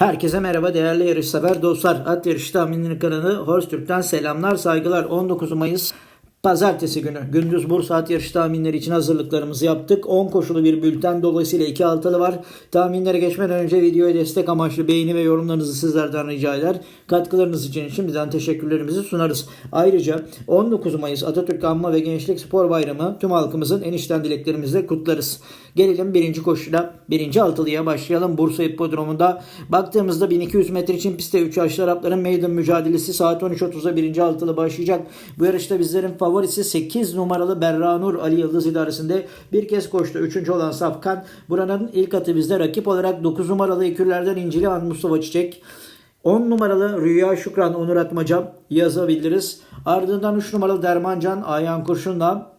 Herkese merhaba değerli yarışsever dostlar. At Yarışı Tahminleri kanalı Horse Türk'ten selamlar saygılar. 19 Mayıs Pazartesi günü gündüz Bursa at yarışı tahminleri için hazırlıklarımızı yaptık. 10 koşulu bir bülten dolayısıyla 2 altılı var. Tahminlere geçmeden önce videoya destek amaçlı beğeni ve yorumlarınızı sizlerden rica eder. Katkılarınız için şimdiden teşekkürlerimizi sunarız. Ayrıca 19 Mayıs Atatürk Anma ve Gençlik Spor Bayramı tüm halkımızın en içten dileklerimizle kutlarız. Gelelim birinci koşuyla birinci altılıya başlayalım. Bursa Hipodromu'nda baktığımızda 1200 metre için pistte 3 yaşlı Arapların meydan mücadelesi saat 13.30'da birinci altılı başlayacak. Bu yarışta bizlerin favorisi 8 numaralı Berranur Ali Yıldız idaresinde bir kez koştu. Üçüncü olan Safkan. Buranın ilk atı bizde rakip olarak 9 numaralı ekürlerden İncilihan Mustafa Çiçek. 10 numaralı Rüya Şükran Onur Atmaca yazabiliriz. Ardından 3 numaralı Dermancan Ayhan Kurşun'la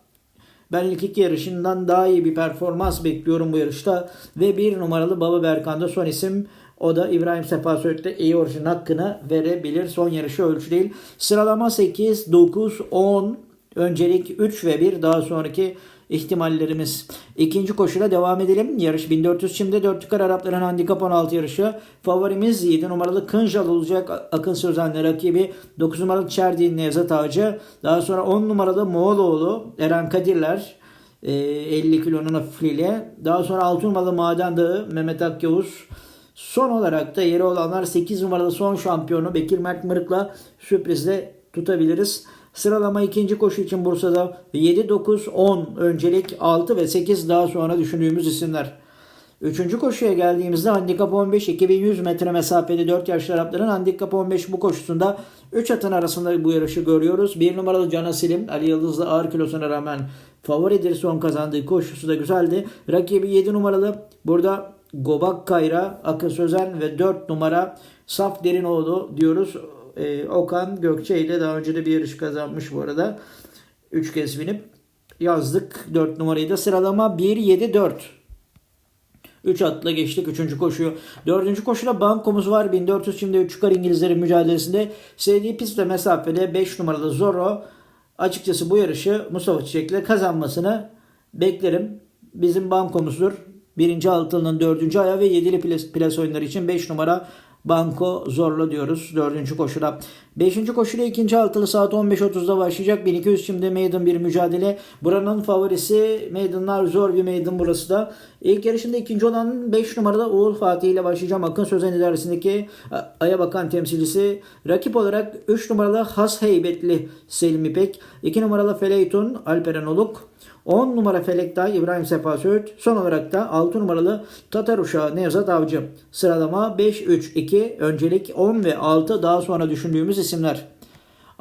ben ilk iki yarışından daha iyi bir performans bekliyorum bu yarışta. Ve bir numaralı Baba Berkan'da son isim. O da İbrahim Sefa Söğüt'te iyi orijin hakkını verebilir. Son yarışı ölçü değil. Sıralama 8, 9, 10. Öncelik 3 ve 1. Daha sonraki ihtimallerimiz. İkinci koşuyla devam edelim. Yarış 1400 şimdi 4 yukarı Arapların handikap 16 yarışı. Favorimiz 7 numaralı Kınjal olacak. Akın Sözen'le rakibi 9 numaralı Çerdin Nevzat Ağacı. Daha sonra 10 numaralı Moğoloğlu Eren Kadirler. e, 50 kilonun hafifliğiyle. Daha sonra 6 numaralı Maden Dağı Mehmet Akyavuz. Son olarak da yeri olanlar 8 numaralı son şampiyonu Bekir Mert Mırık'la sürprizle tutabiliriz. Sıralama ikinci koşu için Bursa'da 7, 9, 10 öncelik 6 ve 8 daha sonra düşündüğümüz isimler. Üçüncü koşuya geldiğimizde handikap 15 2100 metre mesafeli 4 yaşlı Arapların handikap 15 bu koşusunda 3 atın arasında bu yarışı görüyoruz. 1 numaralı Can Selim Ali Yıldız'la ağır kilosuna rağmen favoridir son kazandığı koşusu da güzeldi. Rakibi 7 numaralı burada Gobak Kayra, Akın Sözen ve 4 numara Saf Derinoğlu diyoruz. Ee, Okan Gökçe ile daha önce de bir yarış kazanmış bu arada. 3 kez binip yazdık 4 numarayı da sıralama 1-7-4. 3 atla geçtik 3. koşuyu. 4. koşuda bankomuz var. 1400 şimdi 3 yukarı İngilizlerin mücadelesinde. Sevdiği pist ve mesafede 5 numaralı Zorro. Açıkçası bu yarışı Mustafa Çiçek'le kazanmasını beklerim. Bizim bankomuzdur. 1. altının 4. ayağı ve 7'li plas, plas oyunları için 5 numara Banko zorla diyoruz 4. koşuda. 5. koşuda 2. altılı saat 15.30'da başlayacak. 1200 şimdi maiden bir mücadele. Buranın favorisi maidenlar zor bir maiden burası da. İlk yarışında ikinci olan 5 numarada Uğur Fatih ile başlayacağım. Akın Sözen idaresindeki Aya Bakan temsilcisi. Rakip olarak 3 numaralı Has Heybetli Selim İpek. 2 numaralı Feleytun Alperen Oluk. 10 numara Felektay İbrahim Sefa Söğüt. Son olarak da 6 numaralı Tatar Uşağı Nevzat Avcı. Sıralama 5-3-2 öncelik 10 ve 6 daha sonra düşündüğümüz isimler.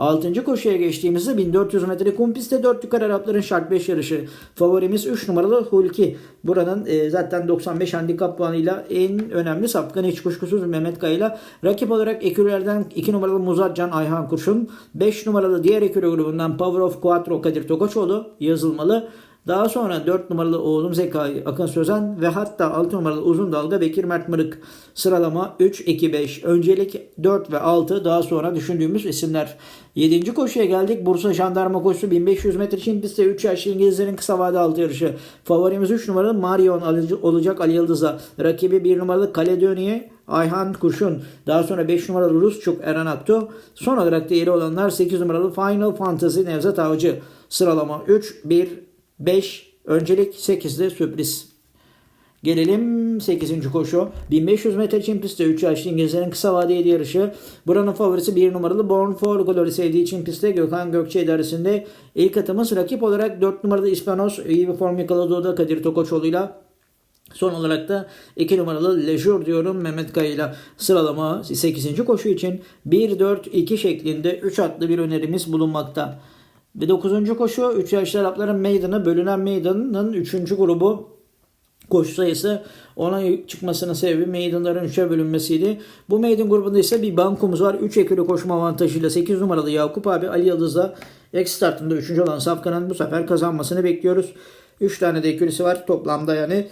6. koşuya geçtiğimizde 1400 metre kum pistte 4 yukarı Arapların şart 5 yarışı. Favorimiz 3 numaralı Hulki. Buranın e, zaten 95 handikap puanıyla en önemli sapkın hiç kuşkusuz Mehmet Kaya'yla. Rakip olarak ekürlerden 2 numaralı Muzarcan Ayhan Kurşun. 5 numaralı diğer ekürü grubundan Power of Quattro Kadir Tokoçoğlu yazılmalı. Daha sonra 4 numaralı oğlum Zekai Akın Sözen ve hatta 6 numaralı uzun dalga Bekir Mert Mırık. Sıralama 3-2-5. Öncelik 4 ve 6 daha sonra düşündüğümüz isimler. 7. koşuya geldik. Bursa Jandarma koşusu 1500 metre için pistte 3 yaşlı İngilizlerin kısa vade altı yarışı. Favorimiz 3 numaralı Marion olacak Ali Yıldız'a. Rakibi 1 numaralı Kaledoniye Ayhan Kurşun. Daha sonra 5 numaralı Rusçuk Eren Aktu. Son olarak değeri olanlar 8 numaralı Final Fantasy Nevzat Avcı. Sıralama 3, 1, 5. Öncelik 8'de sürpriz. Gelelim 8. koşu. 1500 metre için pistte 3 yaşlı İngilizlerin kısa vadeli yarışı. Buranın favorisi 1 numaralı Born for Glory sevdiği için pistte Gökhan Gökçe idaresinde. ilk atımız rakip olarak 4 numaralı İspanos iyi bir form yakaladı o da Kadir Tokoçoğlu'yla. Son olarak da 2 numaralı Lejour diyorum Mehmet Kaya ile sıralama 8. koşu için 1-4-2 şeklinde 3 atlı bir önerimiz bulunmakta. Ve 9. koşu 3 yaşlı Arapların meydanı bölünen meydanın 3. grubu koşu sayısı ona çıkmasının sebebi meydanların 3'e bölünmesiydi. Bu meydan grubunda ise bir bankomuz var. 3 ekürü koşma avantajıyla 8 numaralı Yakup abi Ali Yıldız'la ek startında 3. olan Safkan'ın bu sefer kazanmasını bekliyoruz. 3 tane de ekürüsü var toplamda yani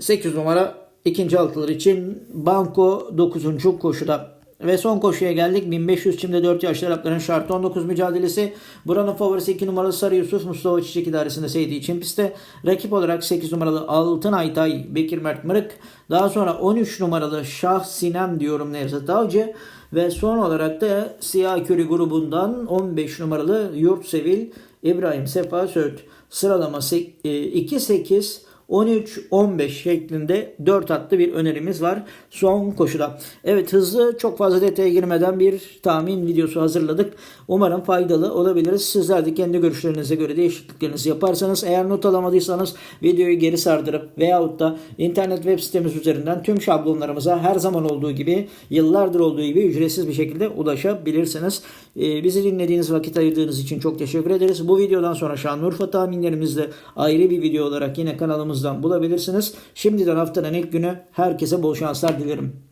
8 numara ikinci altılar için banko 9. koşuda. Ve son koşuya geldik. 1500 çimde 4 yaşlı Arapların şartı 19 mücadelesi. Buranın favorisi 2 numaralı Sarı Yusuf Mustafa Çiçek idaresinde seydi için pistte. Rakip olarak 8 numaralı Altın Aytay Bekir Mert Mırık. Daha sonra 13 numaralı Şah Sinem diyorum Nevzat Avcı. Ve son olarak da Siyah Köri grubundan 15 numaralı Yurtsevil İbrahim Sefa Söğüt. Sıralama e, 2-8 13-15 şeklinde 4 atlı bir önerimiz var son koşuda. Evet hızlı çok fazla detaya girmeden bir tahmin videosu hazırladık. Umarım faydalı olabiliriz. Sizler de kendi görüşlerinize göre değişikliklerinizi yaparsanız eğer not alamadıysanız videoyu geri sardırıp veyahut da internet web sitemiz üzerinden tüm şablonlarımıza her zaman olduğu gibi yıllardır olduğu gibi ücretsiz bir şekilde ulaşabilirsiniz. Ee, bizi dinlediğiniz vakit ayırdığınız için çok teşekkür ederiz. Bu videodan sonra Şanlıurfa tahminlerimizde ayrı bir video olarak yine kanalımızdan bulabilirsiniz. Şimdiden haftanın ilk günü herkese bol şanslar dilerim.